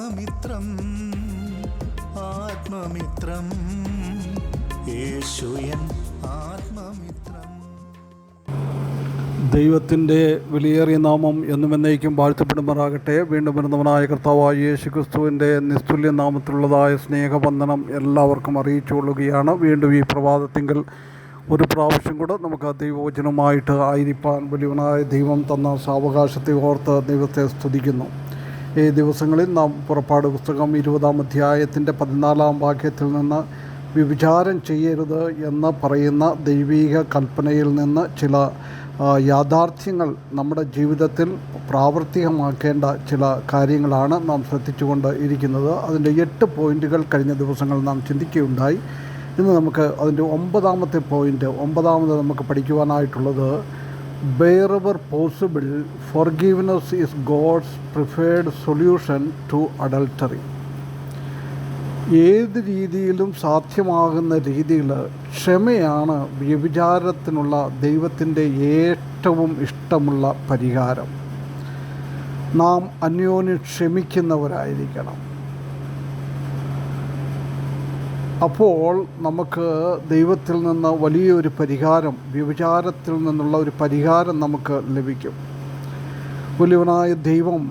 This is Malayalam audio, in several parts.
ആത്മമിത്രം ആത്മമിത്രം. യേശുയൻ ആത്മമിത്രം. ദൈവത്തിന്റെ വിലയേറിയ നാമം എന്നും എന്നേക്കും വാഴ്ത്തപ്പെടുമാറാകട്ടെ. വീണ്ടും വരുന്നവനായ കർത്താവായ യേശു ക്രിസ്തുവിന്റെ നിസ്തുല്യ നാമത്തിലുള്ളതായ സ്നേഹബന്ധനം എല്ലാവർക്കും അറിയിച്ചുകൊള്ളുകയാണ്. വീണ്ടും ഈ പ്രഭാതത്തിങ്കൽ ഒരു പ്രാവശ്യം കൂടെ നമുക്ക് ദൈവവചനമായിട്ട് ആയിരിക്കാൻ വലിയവനായ ദൈവം തന്ന സാവകാശത്തെ ഓർത്ത് ദൈവത്തെ സ്തുതിക്കുന്നു. ഈ ദിവസങ്ങളിൽ നാം പുറപ്പാട് പുസ്തകം ഇരുപതാം അധ്യായത്തിന്റെ പതിനാലാം വാക്യത്തിൽ നിന്ന് വ്യഭിചാരം ചെയ്യരുത് എന്ന് പറയുന്ന ദൈവീക കൽപ്പനയിൽ നിന്ന് ചില യാഥാർത്ഥ്യങ്ങൾ നമ്മുടെ ജീവിതത്തിൽ പ്രാവർത്തികമാക്കേണ്ട ചില കാര്യങ്ങളാണ് നാം ശ്രദ്ധിച്ചുകൊണ്ട് ഇരിക്കുന്നത്. അതിന്റെ എട്ട് പോയിന്റുകൾ കഴിഞ്ഞ ദിവസങ്ങൾ നാം ചിന്തിക്കുകയുണ്ടായി. ഇന്ന് നമുക്ക് അതിന്റെ ഒമ്പതാമത്തെ പോയിന്റ് ഒമ്പതാമത് നമുക്ക് പഠിക്കുവാനായിട്ടുള്ളത് wherever possible forgiveness is God's preferred solution to adultery ഏത് രീതിയിലും സാധ്യമാകുന്ന രീതിയിൽ ക്ഷമയാണ് വ്യഭിചാരത്തിനുള്ള ദൈവത്തിന്റെ ഏറ്റവും ഇഷ്ടമുള്ള പരിഹാരം. നാം അന്യോന്യം ക്ഷമിക്കുന്നവരായിരിക്കണം. അപ്പോൾ നമുക്ക് ദൈവത്തിൽ നിന്ന് വലിയൊരു പരിഹാരം വ്യഭിചാരത്തിൽ നിന്നുള്ള ഒരു പരിഹാരം നമുക്ക് ലഭിക്കും. വലിയവനായ ദൈവം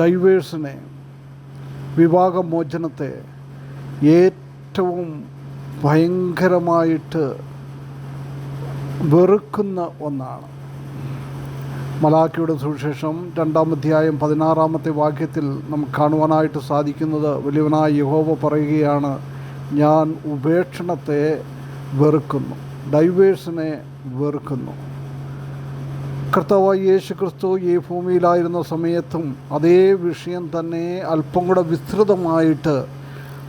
ഡൈവേഴ്സിനെ വിവാഹമോചനത്തെ ഏറ്റവും ഭയങ്കരമായിട്ട് വെറുക്കുന്ന ഒന്നാണ്. മലാക്കിയുടെ സുവിശേഷം രണ്ടാം അധ്യായം പതിനാറാമത്തെ വാക്യത്തിൽ നമുക്ക് കാണുവാനായിട്ട് സാധിക്കുന്നത് വലിയവനായ യഹോവ പറയുകയാണ് ഞാൻ ഉപേക്ഷണത്തെ വെറുക്കുന്നു ഡൈവേഴ്സിനെ വെറുക്കുന്നു. കർത്താവായി യേശു ക്രിസ്തു ഈ ഭൂമിയിലായിരുന്ന സമയത്തും അതേ വിഷയം തന്നെ അല്പം കൂടെ വിസ്തൃതമായിട്ട്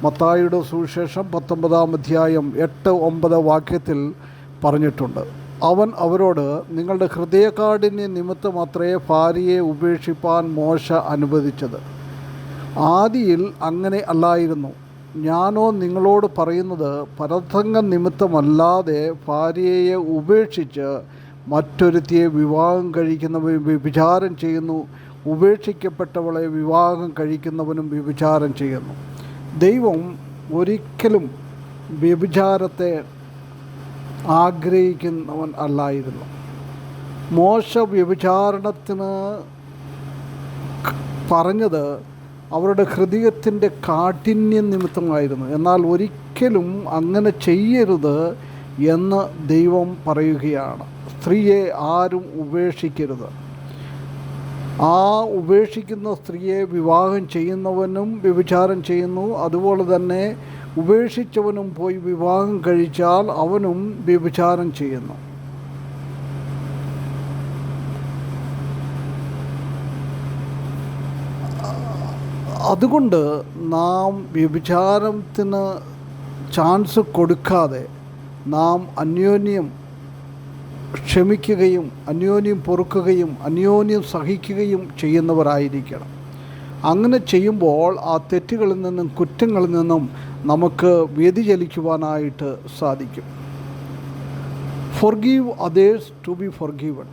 മത്തായിയുടെ സുവിശേഷം പത്തൊമ്പതാം അധ്യായം എട്ട് ഒമ്പത് വാക്യത്തിൽ പറഞ്ഞിട്ടുണ്ട്. അവൻ അവരോട് നിങ്ങളുടെ ഹൃദയകാഠിന്യ നിമിത്തം അത്രേ ഭാര്യയെ ഉപേക്ഷിപ്പാൻ മോശ അനുവദിച്ചത്. ആദിയിൽ അങ്ങനെ അല്ലായിരുന്നു. ഞാനോ നിങ്ങളോട് പറയുന്നത് പരസംഗ നിമിത്തമല്ലാതെ ഭാര്യയെ ഉപേക്ഷിച്ച് മറ്റൊരുത്തിയെ വിവാഹം കഴിക്കുന്നവൻ വ്യഭിചാരം ചെയ്യുന്നു. ഉപേക്ഷിക്കപ്പെട്ടവളെ വിവാഹം കഴിക്കുന്നവനും വ്യഭിചാരം ചെയ്യുന്നു. ദൈവം ഒരിക്കലും വ്യഭിചാരത്തെ ആഗ്രഹിക്കുന്നവൻ അല്ലായിരുന്നു. മോശ വ്യഭിചാരണത്തിന് പറഞ്ഞത് അവരുടെ ഹൃദയത്തിന്റെ കാഠിന്യം നിമിത്തമായിരുന്നു. എന്നാൽ ഒരിക്കലും അങ്ങനെ ചെയ്യരുത് എന്ന് ദൈവം പറയുകയാണ്. സ്ത്രീയെ ആരും ഉപേക്ഷിക്കരുത്. ആ ഉപേക്ഷിക്കുന്ന സ്ത്രീയെ വിവാഹം ചെയ്യുന്നവനും വ്യഭിചാരം ചെയ്യുന്നു. അതുപോലെ തന്നെ ഉപേക്ഷിച്ചവനും പോയി വിവാഹം കഴിച്ചാൽ അവനും വ്യഭിചാരം ചെയ്യുന്നു. അതുകൊണ്ട് നാം വ്യഭിചാരത്തിന് ചാൻസ് കൊടുക്കാതെ നാം അന്യോന്യം ക്ഷമിക്കുകയും അന്യോന്യം പൊറുക്കുകയും അന്യോന്യം സഹിക്കുകയും ചെയ്യുന്നവരായിരിക്കണം. അങ്ങനെ ചെയ്യുമ്പോൾ ആ തെറ്റുകളിൽ നിന്നും കുറ്റങ്ങളിൽ നിന്നും നമുക്ക് വ്യതിചലിക്കുവാനായിട്ട് സാധിക്കും. Forgive others to be forgiven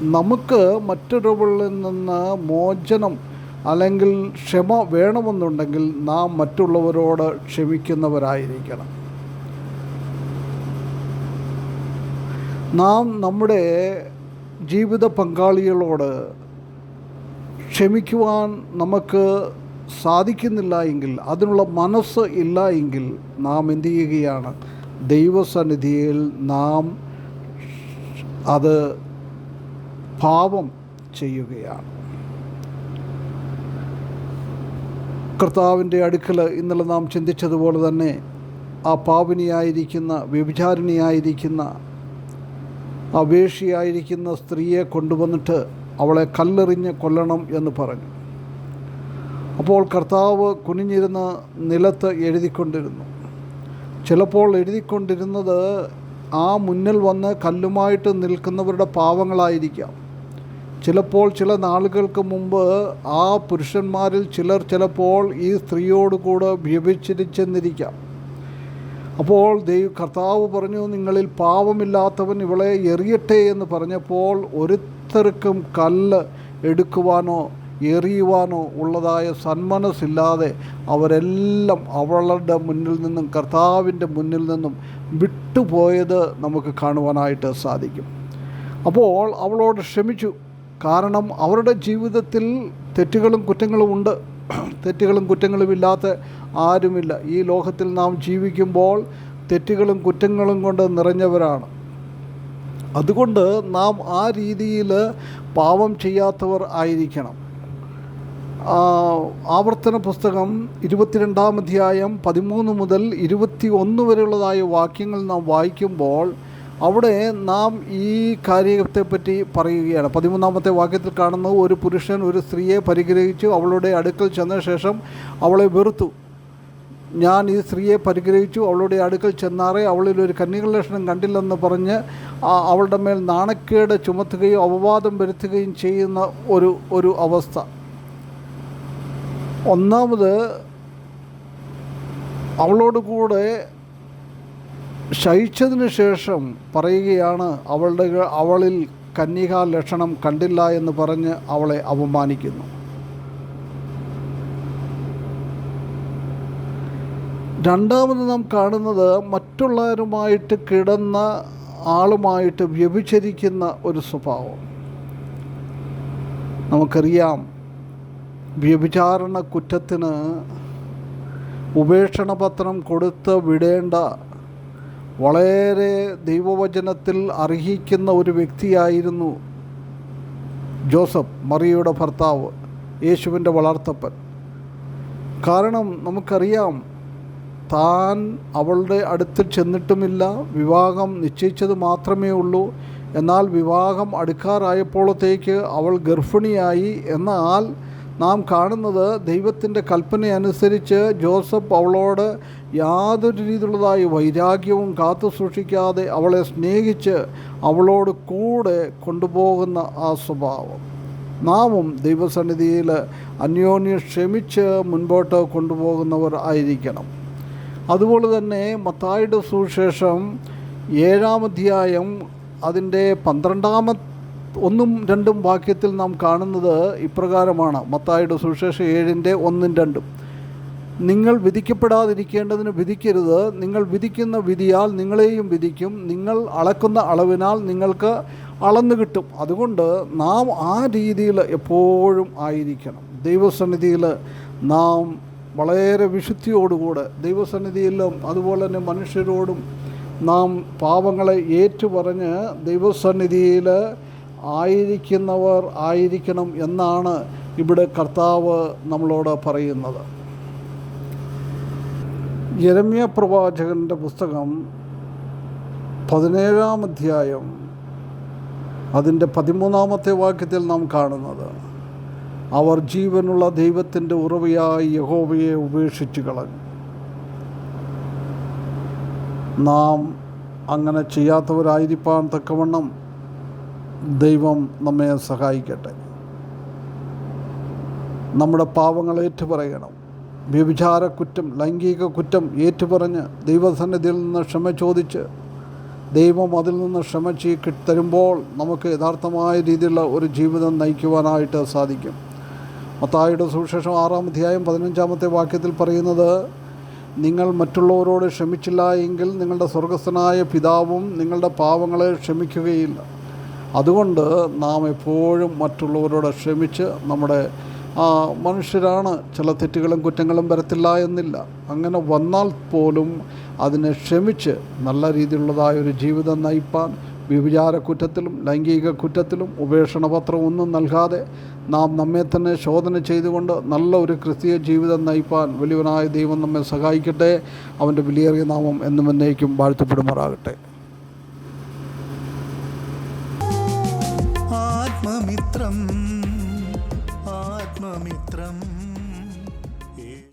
നമുക്ക് മറ്റൊരുവളിൽ നിന്ന് മോചനം അല്ലെങ്കിൽ ക്ഷമ വേണമെന്നുണ്ടെങ്കിൽ നാം മറ്റുള്ളവരോട് ക്ഷമിക്കുന്നവരായിരിക്കണം. നാം നമ്മുടെ ജീവിത പങ്കാളികളോട് ക്ഷമിക്കുവാൻ നമുക്ക് സാധിക്കുന്നില്ല എങ്കിൽ അതിനുള്ള മനസ്സ് ഇല്ല എങ്കിൽ നാം എന്ത് ചെയ്യുകയാണ്? ദൈവസന്നിധിയിൽ നാം അത് പാപം ചെയ്യുകയാണ്. കർത്താവിന്റെ അടുക്കൽ ഇന്നലെ നാം ചിന്തിച്ചതുപോലെ തന്നെ ആ പാപിനിയായിരിക്കുന്ന വ്യഭിചാരിണിയായിരിക്കുന്ന അപേക്ഷിയായിരിക്കുന്ന സ്ത്രീയെ കൊണ്ടുവന്നിട്ട് അവളെ കല്ലെറിഞ്ഞ് കൊല്ലണം എന്ന് പറഞ്ഞു. അപ്പോൾ കർത്താവ് കുനിഞ്ഞിരുന്ന് നിലത്ത് എഴുതിക്കൊണ്ടിരുന്നു. ചിലപ്പോൾ എഴുതിക്കൊണ്ടിരുന്നത് ആ മുന്നിൽ വന്ന് കല്ലുമായിട്ട് നിൽക്കുന്നവരുടെ പാവങ്ങളായിരിക്കാം. ചിലപ്പോൾ ചില നാളുകൾക്ക് മുമ്പ് ആ പുരുഷന്മാരിൽ ചിലർ ചിലപ്പോൾ ഈ സ്ത്രീയോട് കൂടെ വ്യഭിചരിച്ചെന്നിരിക്കാം. അപ്പോൾ ദൈവ കർത്താവ് പറഞ്ഞു നിങ്ങളിൽ പാവമില്ലാത്തവൻ ഇവളെ എറിയട്ടെ എന്ന് പറഞ്ഞപ്പോൾ ഒരുത്തർക്കും കല്ല് എടുക്കുവാനോ എറിയുവാനോ ഉള്ളതായ സന്മനസ്സില്ലാതെ അവരെല്ലാം അവളുടെ മുന്നിൽ നിന്നും കർത്താവിന്റെ മുന്നിൽ നിന്നും വിട്ടുപോയത് നമുക്ക് കാണുവാനായിട്ട് സാധിക്കും. അപ്പോൾ അവളോട് ക്ഷമിച്ചു. കാരണം അവരുടെ ജീവിതത്തിൽ തെറ്റുകളും കുറ്റങ്ങളും ഉണ്ട്. തെറ്റുകളും കുറ്റങ്ങളും ഇല്ലാത്ത ആരുമില്ല. ഈ ലോകത്തിൽ നാം ജീവിക്കുമ്പോൾ തെറ്റുകളും കുറ്റങ്ങളും കൊണ്ട് നിറഞ്ഞവരാണ്. അതുകൊണ്ട് നാം ആ രീതിയിൽ പാപം ചെയ്യാത്തവർ ആയിരിക്കണം. ആവർത്തന പുസ്തകം ഇരുപത്തിരണ്ടാം അധ്യായം പതിമൂന്ന് മുതൽ ഇരുപത്തി ഒന്ന് വരെയുള്ളതായ വാക്യങ്ങൾ നാം വായിക്കുമ്പോൾ അവിടെ നാം ഈ കാര്യത്തെപ്പറ്റി പറയുകയാണ്. പതിമൂന്നാമത്തെ വാക്യത്തിൽ കാണുന്നു ഒരു പുരുഷൻ ഒരു സ്ത്രീയെ പരിഗ്രഹിച്ചു അവളുടെ അടുക്കൽ ചെന്ന ശേഷം അവളെ വെറുത്തു. ഞാൻ ഈ സ്ത്രീയെ പരിഗ്രഹിച്ചു അവളുടെ അടുക്കൽ ചെന്നാറേ അവളിൽ ഒരു കന്യക ലക്ഷണം കണ്ടില്ലെന്ന് പറഞ്ഞ് അവളുടെ മേൽ നാണക്കേട് ചുമത്തുകയും അപവാദം വരുത്തുകയും ചെയ്യുന്ന ഒരു ഒരു അവസ്ഥ. ഒന്നാമത് അവളോട് കൂടെ ശയിച്ചതിന് ശേഷം പറയുകയാണ് അവളുടെ അവളിൽ കന്യകാ ലക്ഷണം കണ്ടില്ല എന്ന് പറഞ്ഞ് അവളെ അപമാനിക്കുന്നു. രണ്ടാമത് നാം കാണുന്നത് മറ്റുള്ളവരുമായിട്ട് കിടന്ന ആളുമായിട്ട് വ്യഭിചരിക്കുന്ന ഒരു സ്വഭാവം. നമുക്കറിയാം വ്യഭിചാരണ കുറ്റത്തിന് ഉപേക്ഷണപത്രം കൊടുത്ത് വിടേണ്ട വളരെ ദൈവവചനത്തിൽ അർഹിക്കുന്ന ഒരു വ്യക്തിയായിരുന്നു ജോസഫ് മറിയയുടെ ഭർത്താവ് യേശുവിന്റെ വളർത്തപ്പൻ. കാരണം നമുക്കറിയാം താൻ അവളുടെ അടുത്ത് ചെന്നിട്ടുമില്ല. വിവാഹം നിശ്ചയിച്ചത് മാത്രമേ ഉള്ളൂ. എന്നാൽ വിവാഹം അടുക്കാറായപ്പോഴത്തേക്ക് അവൾ ഗർഭിണിയായി. എന്നാൽ നാം കാണുന്നത് ദൈവത്തിന്റെ കൽപ്പനയനുസരിച്ച് ജോസഫ് അവളോട് യാതൊരു രീതിയിലുള്ളതായി വൈരാഗ്യവും കാത്തു സൂക്ഷിക്കാതെ അവളെ സ്നേഹിച്ച് അവളോട് കൂടെ കൊണ്ടുപോകുന്ന ആ സ്വഭാവം. നാമും ദൈവസന്നിധിയിൽ അന്യോന്യം ക്ഷമിച്ച് മുൻപോട്ട് കൊണ്ടുപോകുന്നവർ ആയിരിക്കണം. അതുപോലെ തന്നെ മത്തായുടെ സുവിശേഷം ഏഴാം അധ്യായം അതിന്റെ പന്ത്രണ്ടാമ ഒന്നും രണ്ടും വാക്യത്തിൽ നാം കാണുന്നത് ഇപ്രകാരമാണ്. മത്തായുടെ സുവിശേഷം ഏഴിന്റെ ഒന്നും രണ്ടും. നിങ്ങൾ വിധിക്കപ്പെടാതിരിക്കേണ്ടതിന് വിധിക്കരുത്. നിങ്ങൾ വിധിക്കുന്ന വിധിയാൽ നിങ്ങളെയും വിധിക്കും. നിങ്ങൾ അളക്കുന്ന അളവിനാൽ നിങ്ങൾക്ക് അളന്നു കിട്ടും. അതുകൊണ്ട് നാം ആ രീതിയിൽ എപ്പോഴും ആയിരിക്കണം. ദൈവസന്നിധിയിൽ നാം വളരെ വിശുദ്ധിയോടുകൂടെ ദൈവസന്നിധിയിലും അതുപോലെ തന്നെ മനുഷ്യരോടും നാം പാപങ്ങളെ ഏറ്റുപറഞ്ഞ് ദൈവസന്നിധിയിൽ ആയിരിക്കുന്നവർ ആയിരിക്കണം എന്നാണ് ഇവിടെ കർത്താവ് നമ്മളോട് പറയുന്നത്. യരമ്യ പ്രവാചകന്റെ പുസ്തകം പതിനേഴാം അധ്യായം അതിന്റെ പതിമൂന്നാമത്തെ വാക്യത്തിൽ നാം കാണുന്നത്. അവർ ജീവനുള്ള ദൈവത്തിന്റെ ഉറവയായി യഹോവയെ ഉപേക്ഷിച്ചു കളഞ്ഞു. നാം അങ്ങനെ ചെയ്യാത്തവരായിരിക്കാൻ തക്കവണ്ണം ദൈവം നമ്മെ സഹായിക്കട്ടെ. നമ്മുടെ പാവങ്ങൾ ഏറ്റുപറയണം. വ്യഭിചാര കുറ്റം ലൈംഗിക കുറ്റം ഏറ്റുപറഞ്ഞ് ദൈവസന്നിധിയിൽ നിന്ന് ക്ഷമ ചോദിച്ച് ദൈവം അതിൽ നിന്ന് ക്ഷമ ചെയ് തരുമ്പോൾ നമുക്ക് യഥാർത്ഥമായ രീതിയിലുള്ള ഒരു ജീവിതം നയിക്കുവാനായിട്ട് സാധിക്കും. മത്തായിയുടെ സുവിശേഷം ആറാം അധ്യായം പതിനഞ്ചാമത്തെ വാക്യത്തിൽ പറയുന്നത് നിങ്ങൾ മറ്റുള്ളവരോട് ക്ഷമിച്ചില്ല എങ്കിൽ നിങ്ങളുടെ സ്വർഗസ്ഥനായ പിതാവും നിങ്ങളുടെ പാവങ്ങളെ ക്ഷമിക്കുകയില്ല. അതുകൊണ്ട് നാം എപ്പോഴും മറ്റുള്ളവരോട് ക്ഷമിച്ച് നമ്മുടെ മനുഷ്യരാണ്. ചില തെറ്റുകളും കുറ്റങ്ങളും വരത്തില്ല എന്നില്ല. അങ്ങനെ വന്നാൽ പോലും അതിനെ ക്ഷമിച്ച് നല്ല രീതിയിലുള്ളതായ ഒരു ജീവിതം നയിപ്പാൻ വ്യഭിചാര കുറ്റത്തിലും ലൈംഗിക കുറ്റത്തിലും ഉപേക്ഷണപത്രം ഒന്നും നൽകാതെ നാം നമ്മെ തന്നെ ശോധന ചെയ്തുകൊണ്ട് നല്ല ഒരു ക്രിസ്തീയ ജീവിതം നയിപ്പാൻ വലിയവനായ ദൈവം നമ്മെ സഹായിക്കട്ടെ. അവന്റെ വിലയേറിയ നാമം എന്നും എന്നേക്കും വാഴ്ത്തപ്പെടുമാറാകട്ടെ. ആത്മമിത്രം ആത്മമിത്രം.